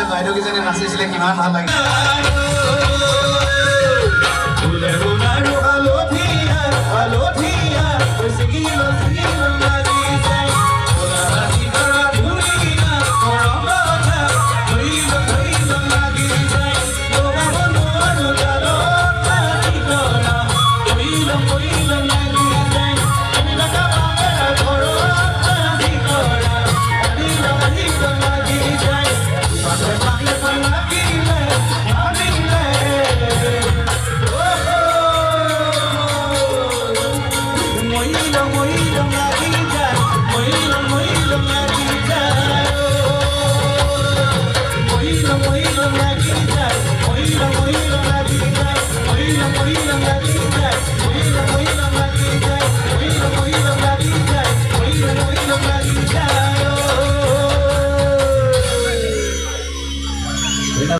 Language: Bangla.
ছোৱালী বাইদেউ কিজনী নাচিছিলে কিমান ভালো লাগে আলধীয়া আলধীয়া la morir, la